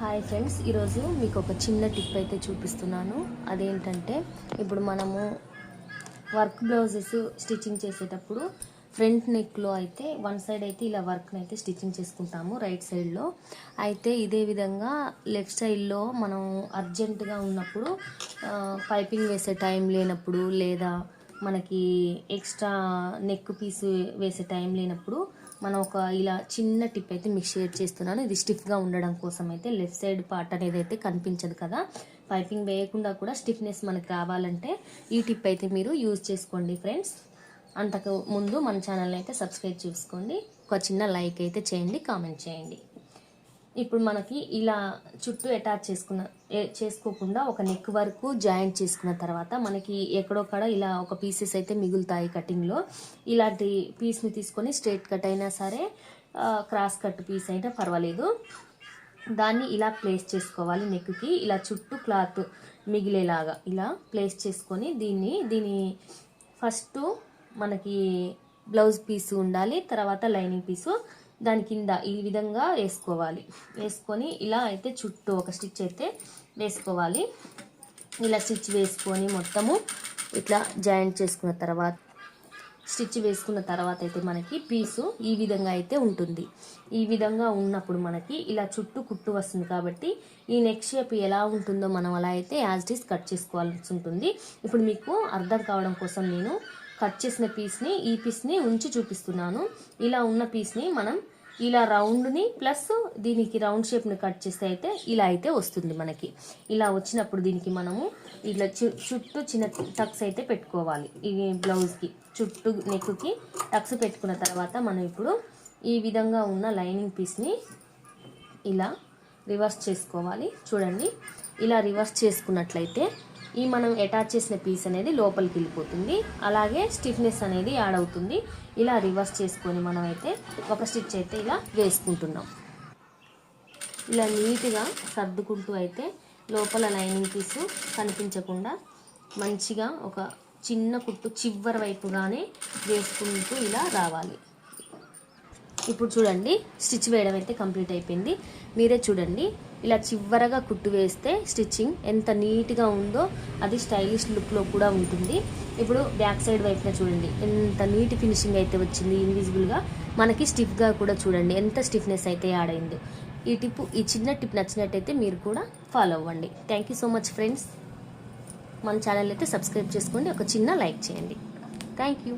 Hi friends ఈరోజు మీకు ఒక చిన్న టిప్ అయితే చూపిస్తున్నాను. అదేంటంటే ఇప్పుడు మనము వర్క్ బ్లౌజెస్ స్టిచ్చింగ్ చేసేటప్పుడు ఫ్రంట్ నెక్లో అయితే వన్ సైడ్ అయితే ఇలా వర్క్ని అయితే స్టిచ్చింగ్ చేసుకుంటాము రైట్ సైడ్లో. అయితే ఇదే విధంగా లెఫ్ట్ సైడ్లో మనం అర్జెంటుగా ఉన్నప్పుడు పైపింగ్ వేసే టైం లేనప్పుడు లేదా మనకి ఎక్స్ట్రా నెక్ పీస్ వేసే టైం లేనప్పుడు మనం ఒక ఇలా చిన్న టిప్ అయితే మీకు షేర్ చేస్తున్నాను. ఇది స్టిఫ్గా ఉండడం కోసం అయితే లెఫ్ట్ సైడ్ పార్ట్ అనేది అయితే కనిపించదు కదా. పైపింగ్ వేయకుండా కూడా స్టిఫ్నెస్ మనకు రావాలంటే ఈ టిప్ అయితే మీరు యూజ్ చేసుకోండి ఫ్రెండ్స్ అంతకు ముందు మన ఛానల్ అయితే సబ్స్క్రైబ్ చేసుకోండి. ఒక చిన్న లైక్ అయితే చేయండి కామెంట్ చేయండి. ఇప్పుడు మనకి ఇలా చుట్టూ అటాచ్ చేసుకున్న ఏ- చేసుకోకుండా ఒక నెక్ వరకు జాయింట్ చేసుకున్న తర్వాత మనకి ఎక్కడొక్కడ ఇలా ఒక పీసెస్ అయితే మిగులుతాయి కటింగ్లో ఇలాంటి పీస్ని తీసుకొని స్ట్రైట్ కట్ అయినా సరే క్రాస్ కట్ పీస్ అయినా పర్వాలేదు. దాన్ని ఇలా ప్లేస్ చేసుకోవాలి నెక్కి ఇలా చుట్టూ క్లాత్ మిగిలేలాగా ఇలా ప్లేస్ చేసుకొని దీన్ని దీని ఫస్ట్ మనకి బ్లౌజ్ పీస్ ఉండాలి తర్వాత లైనింగ్ పీసు దాని కింద ఈ విధంగా వేసుకోవాలి. వేసుకొని ఇలా అయితే చుట్టూ ఒక స్టిచ్ అయితే వేసుకోవాలి. ఇలా స్టిచ్ వేసుకొని మొత్తము ఇట్లా జాయింట్ చేసుకున్న తర్వాత స్టిచ్ వేసుకున్న తర్వాత అయితే మనకి పీసు ఈ విధంగా అయితే ఉంటుంది. ఈ విధంగా ఉన్నప్పుడు మనకి ఇలా చుట్టూ కుట్టు వస్తుంది కాబట్టి ఈ నెక్ షేప్ ఎలా ఉంటుందో మనం అలా అయితే యాజ్ ఇట్ ఈస్ కట్ చేసుకోవాల్సి ఉంటుంది. ఇప్పుడు మీకు అర్థం కావడం కోసం నేను కట్ చేసిన పీస్ని ఈ పీస్ని ఉంచి చూపిస్తున్నాను. ఇలా ఉన్న పీస్ని మనం ఇలా రౌండ్ని ప్లస్ దీనికి రౌండ్ షేప్ని కట్ చేస్తే అయితే ఇలా అయితే వస్తుంది మనకి. ఇలా వచ్చినప్పుడు దీనికి మనము ఇలా చు చుట్టూ చిన్న టక్స్ అయితే పెట్టుకోవాలి. ఈ బ్లౌజ్కి చుట్టూ నెక్కి టక్స్ పెట్టుకున్న తర్వాత మనం ఇప్పుడు ఈ విధంగా ఉన్న లైనింగ్ పీస్ని ఇలా రివర్స్ చేసుకోవాలి. చూడండి ఇలా రివర్స్ చేసుకున్నట్లయితే ఈ మనం అటాచ్ చేసిన పీస్ అనేది లోపలికి వెళ్ళిపోతుంది. అలాగే స్టిఫ్నెస్ అనేది యాడ్ అవుతుంది. ఇలా రివర్స్ చేసుకొని మనం అయితే ఒక స్టిచ్ అయితే ఇలా వేసుకుంటున్నాం. ఇలా నీట్గా సర్దుకుంటూ అయితే లోపల లైనింగ్ పీసు కనిపించకుండా మంచిగా ఒక చిన్న కుట్టు చివరి వైపుగానే వేసుకుంటూ ఇలా రావాలి. ఇప్పుడు చూడండి స్టిచ్ వేయడం అయితే కంప్లీట్ అయిపోయింది. మీరే చూడండి ఇలా చివరగా కుట్టు వేస్తే స్టిచ్చింగ్ ఎంత నీట్గా ఉందో అది స్టైలిష్ లుక్లో కూడా ఉంటుంది. ఇప్పుడు బ్యాక్ సైడ్ వైపున చూడండి ఎంత నీట్ ఫినిషింగ్ అయితే వచ్చింది ఇన్విజిబుల్గా మనకి స్టిఫ్గా కూడా చూడండి ఎంత స్టిఫ్నెస్ అయితే యాడ్ అయిందో. ఈ టిప్ ఈ చిన్న టిప్ నచ్చినట్టయితే మీరు కూడా ఫాలో అవ్వండి. Thank you so much friends మన ఛానల్ అయితే సబ్స్క్రైబ్ చేసుకోండి ఒక చిన్న లైక్ చేయండి. Thank you